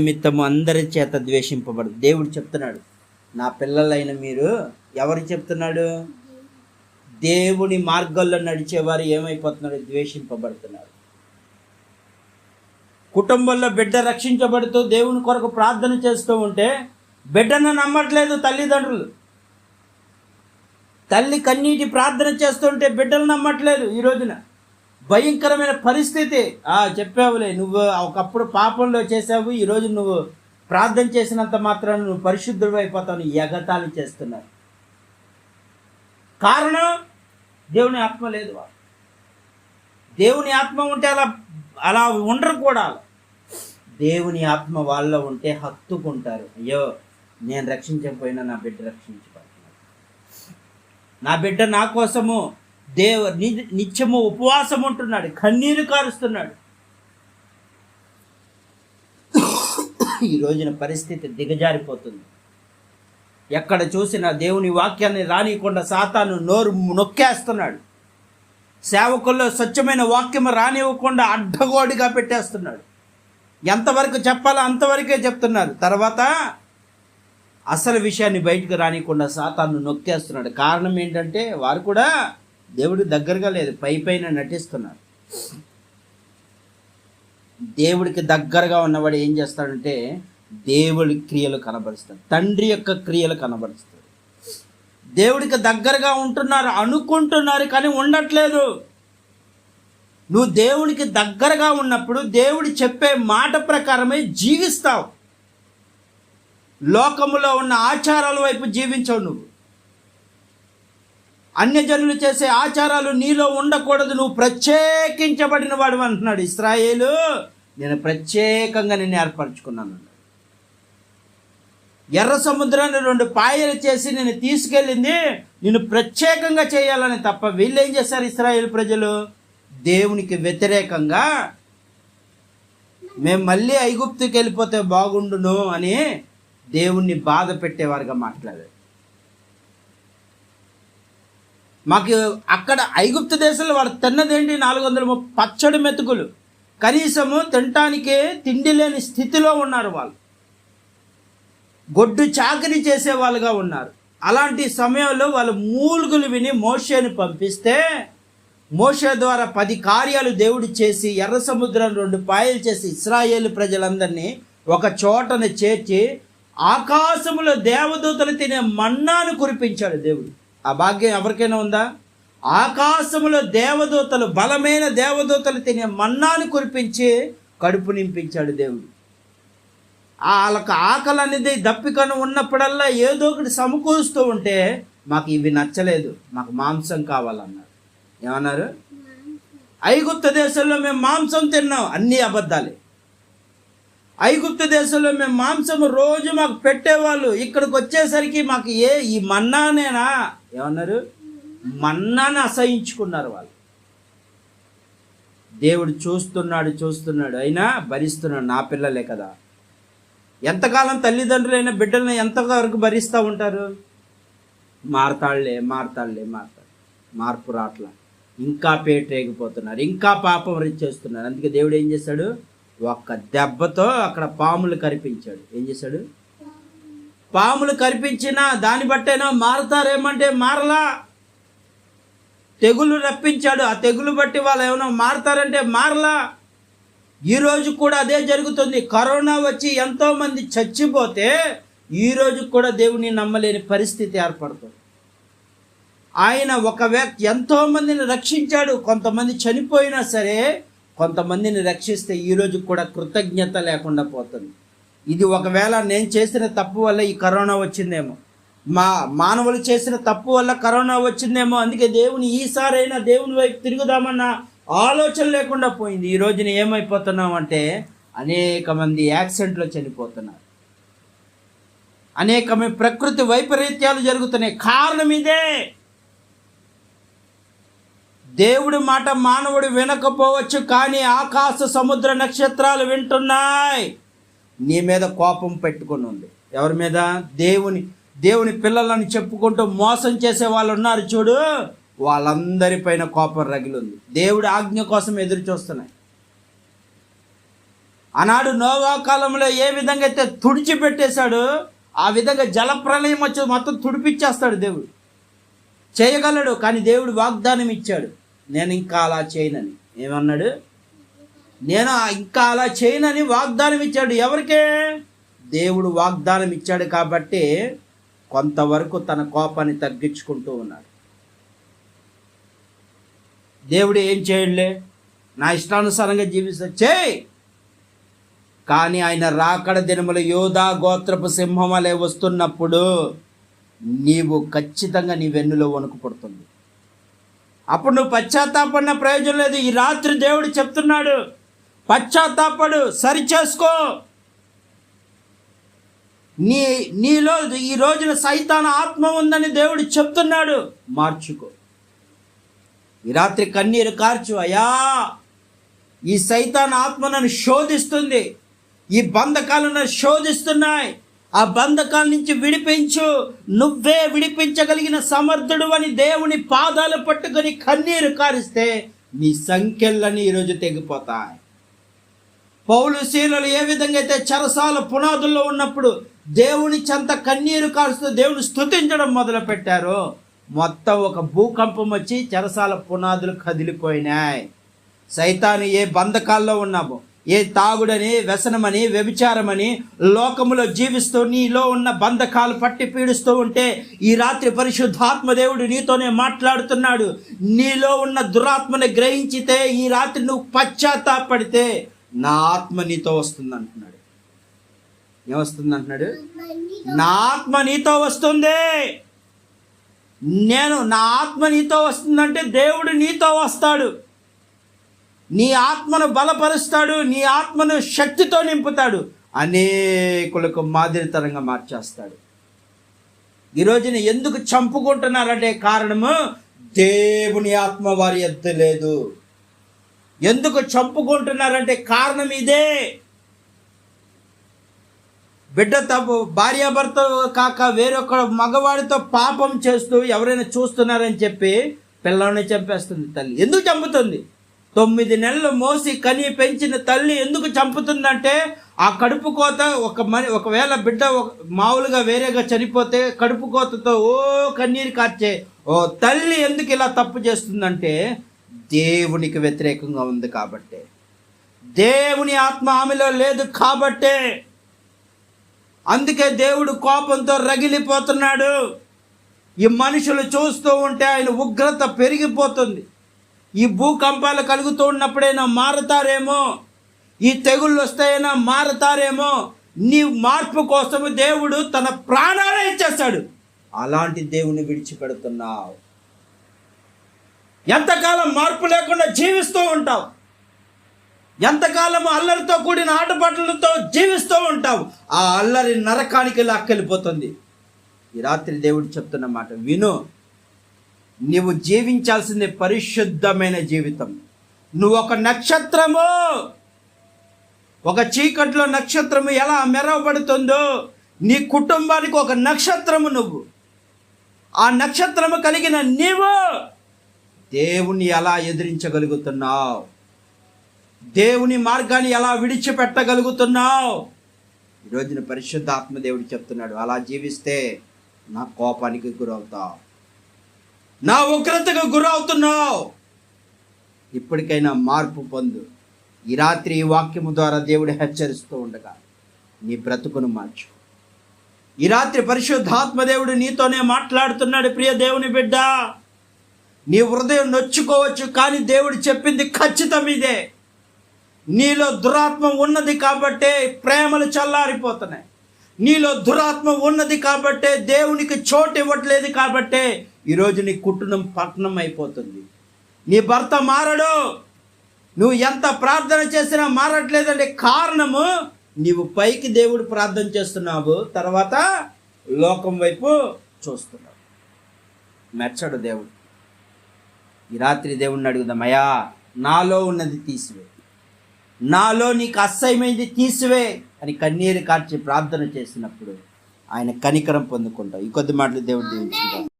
నిమిత్తము అందరి చేత ద్వేషింపబడదు దేవుడు చెప్తున్నాడు నా పిల్లలైన మీరు ఎవరు చెప్తున్నాడు? దేవుని మార్గాల్లో నడిచేవారు ఏమైపోతున్నారు? ద్వేషింపబడుతున్నారు. కుటుంబంలో బిడ్డ రక్షించబడుతూ దేవుని కొరకు ప్రార్థన చేస్తూ ఉంటే బిడ్డను నమ్మట్లేదు తల్లిదండ్రులు. తల్లి కన్నీటి ప్రార్థన చేస్తుంటే బిడ్డలు నమ్మట్లేదు ఈ రోజున. భయంకరమైన పరిస్థితి. ఆ చెప్పావులే నువ్వు ఒకప్పుడు పాపంలో చేసావు ఈరోజు నువ్వు ప్రార్థన చేసినంత మాత్రాన నువ్వు పరిశుద్ధుడు అయిపోతావు ఎగతాళి చేస్తున్నారు. కారణం దేవుని ఆత్మ లేదు. వాళ్ళు దేవుని ఆత్మ ఉంటే అలా అలా ఉండరు కూడా. దేవుని ఆత్మ వాళ్ళలో ఉంటే హత్తుకుంటారు. అయ్యో నేను రక్షించకపోయినా నా బిడ్డ రక్షించబడుతున్నాడు. నా బిడ్డ నా కోసము దేవ నిత్యము ఉపవాసం ఉంటున్నాడు కన్నీరు కారుస్తున్నాడు. ఈ రోజున పరిస్థితి దిగజారిపోతుంది. ఎక్కడ చూసినా దేవుని వాక్యాన్ని రానియకుండా సాతాను నోరు నొక్కేస్తున్నాడు. సేవకుల్లో స్వచ్ఛమైన వాక్యం రానివ్వకుండా అడ్డగోడిగా పెట్టేస్తున్నాడు. ఎంతవరకు చెప్పాలో అంతవరకే చెప్తున్నారు. తర్వాత అసలు విషయాన్ని బయటకు రానియకుండా సాతాను నొక్కేస్తున్నాడు. కారణం ఏంటంటే వారు కూడా దేవుడి దగ్గరగా లేదు పై పైన నటిస్తున్నారు. దేవుడికి దగ్గరగా ఉన్నవాడు ఏం చేస్తాడంటే దేవుడి క్రియలు కనబరుస్తాడు తండ్రి యొక్క క్రియలు కనబరుస్తాడు. దేవుడికి దగ్గరగా ఉంటున్నారు అనుకుంటున్నారు కానీ ఉండట్లేదు. నువ్వు దేవునికి దగ్గరగా ఉన్నప్పుడు దేవుడు చెప్పే మాట ప్రకారమే జీవిస్తావు. లోకములో ఉన్న ఆచారాల వైపు జీవించవు నువ్వు. అన్యజనులు చేసే ఆచారాలు నీలో ఉండకూడదు. నువ్వు ప్రత్యేకించబడిన వాడు అంటున్నాడు ఇస్రాయేలు. నేను ప్రత్యేకంగా నిన్ను ఏర్పరచుకున్నాను. ఎర్ర సముద్రాన్ని రెండు పాయలు చేసి నేను తీసుకెళ్ళింది నేను ప్రత్యేకంగా చేయాలని తప్ప వీళ్ళు ఏం చేశారు ఇస్రాయేల్ ప్రజలు? దేవునికి వ్యతిరేకంగా మేము మళ్ళీ ఐగుప్తుకి వెళ్ళిపోతే బాగుండును అని దేవుణ్ణి బాధ పెట్టేవారుగా మాట్లాడారు. మాకు అక్కడ ఐగుప్తు దేశంలో వాడు తిన్నదేంటి? నాలుగు వందల పచ్చడి మెతుకులు. కనీసము తినటానికే తిండి లేని స్థితిలో ఉన్నారు వాళ్ళు. గొడ్డు చాకరీ చేసే వాళ్ళుగా ఉన్నారు. అలాంటి సమయంలో వాళ్ళు మూలుగులు విని మోషేని పంపిస్తే మోషే ద్వారా పది కార్యాలు దేవుడు చేసి ఎర్ర సముద్రం రెండు పాయలు చేసి ఇస్రాయేల్ ప్రజలందరినీ ఒక చోటను చేర్చి ఆకాశములో దేవదూతలు తినే మన్నాను కురిపించాడు దేవుడు. ఆ భాగ్యం ఎవరికైనా ఉందా? ఆకాశములో దేవదూతలు బలమైన దేవదూతలు తినే మన్నాను కురిపించి కడుపు నింపించాడు దేవుడు. వాళ్ళకు వాళ్ళకి ఆకలి అనేది దప్పికను ఉన్నప్పుడల్లా ఏదో ఒకటి సమకూరుస్తూ ఉంటే మాకు ఇవి నచ్చలేదు మాకు మాంసం కావాలన్నారు. ఏమన్నారు? ఐగుప్త దేశంలో మేము మాంసం తిన్నాం అన్నీ అబద్ధాలే. ఐగుప్త దేశంలో మేము మాంసం రోజు మాకు పెట్టేవాళ్ళు ఇక్కడికి వచ్చేసరికి మాకు ఏ ఈ మన్నానేనా? ఏమన్నారు? మన్నాను అసహించుకున్నారు వాళ్ళు. దేవుడు చూస్తున్నాడు చూస్తున్నాడు. అయినా భరిస్తున్నాడు. నా పిల్లలే కదా. ఎంతకాలం తల్లిదండ్రులైన బిడ్డలను ఎంతవరకు భరిస్తూ ఉంటారు? మారతాళ్ళే మారతాళ్ళే మారతాడు మార్పు రాట్లా. ఇంకా పేటరేగిపోతున్నారు ఇంకా పాపం చేస్తున్నారు అందుకే దేవుడు ఏం చేశాడు ఒక్క దెబ్బతో అక్కడ పాములు కరిపించాడు. ఏం చేశాడు పాములు కరిపించినా దాన్ని బట్టైనా మారతారేమంటే మారలా. తెగులు రప్పించాడు. ఆ తెగులు బట్టి వాళ్ళు ఏమైనా మారతారంటే మారలా. ఈ రోజు కూడా అదే జరుగుతుంది. కరోనా వచ్చి ఎంతోమంది చచ్చిపోతే ఈ కూడా దేవుని నమ్మలేని పరిస్థితి ఏర్పడుతుంది. ఆయన ఒక వ్యక్తి ఎంతోమందిని రక్షించాడు. కొంతమంది చనిపోయినా సరే కొంతమందిని రక్షిస్తే ఈ కూడా కృతజ్ఞత లేకుండా పోతుంది. ఇది ఒకవేళ నేను చేసిన తప్పు వల్ల ఈ కరోనా వచ్చిందేమో. మా మానవులు చేసిన తప్పు వల్ల కరోనా వచ్చిందేమో అందుకే దేవుని ఈసారైనా దేవుని వైపు తిరుగుదామన్న ఆలోచన లేకుండా పోయింది. ఈ రోజున ఏమైపోతున్నాం అంటే అనేక మంది యాక్సిడెంట్లో చనిపోతున్నారు. అనేకమైన ప్రకృతి వైపరీత్యాలు జరుగుతున్నాయి. కారణం ఇదే. దేవుడి మాట మానవుడు వినకపోవచ్చు కానీ ఆకాశ సముద్ర నక్షత్రాలు వింటున్నాయి. నీ మీద కోపం పెట్టుకొని ఉంది. ఎవరి మీద? దేవుని దేవుని పిల్లలను చెప్పుకుంటూ మోసం చేసే వాళ్ళు ఉన్నారు చూడు. వాళ్ళందరిపైన కోపం రగిలింది. దేవుడి ఆజ్ఞ కోసం ఎదురు చూస్తున్నాయి. ఆనాడు నోవా కాలంలో ఏ విధంగా అయితే తుడిచిపెట్టేశాడు ఆ విధంగా జలప్రలయం వచ్చి మొత్తం తుడిపిచ్చేస్తాడు దేవుడు. చేయగలడు కానీ దేవుడు వాగ్దానం ఇచ్చాడు. నేను ఇంకా అలా చేయనని. ఏమన్నాడు? నేను? ఇంకా అలా చేయనని వాగ్దానం ఇచ్చాడు. ఎవరికే? దేవుడు వాగ్దానం ఇచ్చాడు కాబట్టి కొంతవరకు తన కోపాన్ని తగ్గించుకుంటూ ఉన్నాడు. దేవుడు ఏం చేయలే నా ఇష్టానుసారంగా జీవిస్తా. చేయి! కానీ ఆయన రాకడ దినముల యోధా గోత్రపు సింహం వలె వస్తున్నప్పుడు నీవు ఖచ్చితంగా నీ వెన్నులో వణుకు పడుతుంది. అప్పుడు నువ్వు పశ్చాత్తాపడిన ప్రయోజనం లేదు. ఈ రాత్రి దేవుడు చెప్తున్నాడు. పశ్చాత్తాపడు సరిచేసుకో నీ నీలో ఈ రోజున సైతాన ఆత్మ ఉందని దేవుడు చెప్తున్నాడు. మార్చుకో. ఈ రాత్రి కన్నీరు కార్చు అయా ఈ సైతాన ఆత్మ నన్ను శోధిస్తుంది. ఈ బంధకాలు నన్ను శోధిస్తున్నాయి. ఆ బంధకాల నుంచి విడిపించు. నువ్వే విడిపించగలిగిన సమర్థుడు అని దేవుని పాదాలు పట్టుకొని కన్నీరు కారిస్తే నీ సంఖ్యలన్నీ ఈరోజు తెగిపోతాయి. పౌలు శీలలు ఏ విధంగా అయితే చెరసాల పునాదుల్లో ఉన్నప్పుడు దేవుని చెంత కన్నీరు కారుస్తూ దేవుని స్తుతించడం మొదలుపెట్టారు మొత్తం ఒక భూకంపం వచ్చి చెరసాల పునాదులు కదిలిపోయినాయి. సైతాను ఏ బంధకాల్లో ఉన్నామో ఏ తాగుడని వ్యసనమని వ్యభిచారమని లోకములో జీవిస్తూ నీలో ఉన్న బంధకాలు పట్టి పీడిస్తూ ఉంటే ఈ రాత్రి పరిశుద్ధాత్మ దేవుడు నీతోనే మాట్లాడుతున్నాడు. నీలో ఉన్న దురాత్మని గ్రహించితే ఈ రాత్రి నువ్వు పశ్చాత్తాపడితే నా ఆత్మ నీతో వస్తుంది అంటున్నాడు ఏమొస్తుంది అంటున్నాడు నా ఆత్మ నీతో వస్తుంది. నేను నా ఆత్మ నీతో వస్తుందంటే దేవుడు నీతో వస్తాడు. నీ ఆత్మను బలపరుస్తాడు నీ ఆత్మను శక్తితో నింపుతాడు. అనేకులకు మాదిరితరంగా మార్చేస్తాడు. ఈ రోజున ఎందుకు చంపుకుంటున్నారంటే కారణము దేవుని ఆత్మ వారి ఎద్దు లేదు. ఎందుకు చంపుకుంటున్నారంటే కారణం ఇదే. బిడ్డ తప్పు భార్యాభర్త కాక వేరొక మగవాడితో పాపం చేస్తూ ఎవరైనా చూస్తున్నారని చెప్పి పిల్లల్ని చంపేస్తుంది తల్లి. ఎందుకు చంపుతుంది? తొమ్మిది నెలలు మోసి కని పెంచిన తల్లి ఎందుకు చంపుతుందంటే ఆ కడుపు కోత ఒక మని ఒకవేళ బిడ్డ ఒక- మామూలుగా వేరేగా చనిపోతే కడుపు కోతతో ఓ కన్నీరు కార్చే. ఓ తల్లి ఎందుకు ఇలా తప్పు చేస్తుందంటే దేవునికి వ్యతిరేకంగా ఉంది కాబట్టే. దేవుని ఆత్మ ఆమెలో లేదు కాబట్టే. అందుకే దేవుడు కోపంతో రగిలిపోతున్నాడు. ఈ మనుషులు చూస్తూ ఉంటే ఆయన ఉగ్రత పెరిగిపోతుంది. ఈ భూకంపాలు కలుగుతూ ఉన్నప్పుడైనా మారతారేమో? ఈ తెగుళ్ళు వస్తాయైనా మారతారేమో? నీ మార్పు కోసము దేవుడు తన ప్రాణాలే ఇచ్చేస్తాడు అలాంటి దేవుని విడిచిపెడుతున్నావు. ఎంతకాలం మార్పు లేకుండా జీవిస్తూ ఉంటావు? ఎంతకాలం అల్లరితో కూడిన ఆటపాటలతో జీవిస్తూ ఉంటావు? ఆ అల్లరి నరకానికి లాక్కెళ్ళిపోతుంది. ఈ రాత్రి దేవుడు చెప్తున్న మాట విను. నీవు జీవించాల్సింది పరిశుద్ధమైన జీవితం. నువ్వు ఒక నక్షత్రము. ఒక చీకట్లో నక్షత్రము ఎలా మెరవబడుతుందో నీ కుటుంబానికి ఒక నక్షత్రము నువ్వు. ఆ నక్షత్రము కలిగిన నీవు దేవుణ్ణి ఎలా ఎదిరించగలుగుతున్నావు? దేవుని మార్గాన్ని ఎలా విడిచిపెట్టగలుగుతున్నావు? ఈ రోజున ఆత్మదేవుడు చెప్తున్నాడు అలా జీవిస్తే నా కోపానికి గురవుతావు. నా ఉగ్రతకు గురవుతున్నావు. ఇప్పటికైనా మార్పు పొందు. ఈ రాత్రి ఈ వాక్యము ద్వారా దేవుడు హెచ్చరిస్తూ ఉండగా నీ బ్రతుకును మార్చు. ఈ రాత్రి పరిశుద్ధాత్మ దేవుడు నీతోనే మాట్లాడుతున్నాడు ప్రియ దేవుని బిడ్డ. నీ హృదయం నొచ్చుకోవచ్చు కానీ దేవుడు చెప్పింది ఖచ్చితం ఇదే. నీలో దురాత్మ ఉన్నది కాబట్టే ప్రేమలు చల్లారిపోతున్నాయి. నీలో దురాత్మ ఉన్నది కాబట్టే దేవునికి చోటు ఇవ్వట్లేదు కాబట్టే ఈరోజు నీ కుటుంబం పట్టణం అయిపోతుంది నీ భర్త మారడు. నువ్వు ఎంత ప్రార్థన చేసినా మారట్లేదంటే కారణము నీవు పైకి దేవుడు ప్రార్థన చేస్తున్నావు తర్వాత లోకం వైపు చూస్తున్నావు. మెచ్చడు దేవుడు. ఈ రాత్రి దేవుణ్ణి అడుగుదామయ్యా నాలో ఉన్నది తీసివే. నాలో నీకు అసహ్యమైంది తీసివే. అని కన్నీరు కార్చి ప్రార్థన చేసినప్పుడు ఆయన కనికరం పొందుకుంటాం ఈ కొద్ది మాటలు దేవుడు దీవించుకుంటాం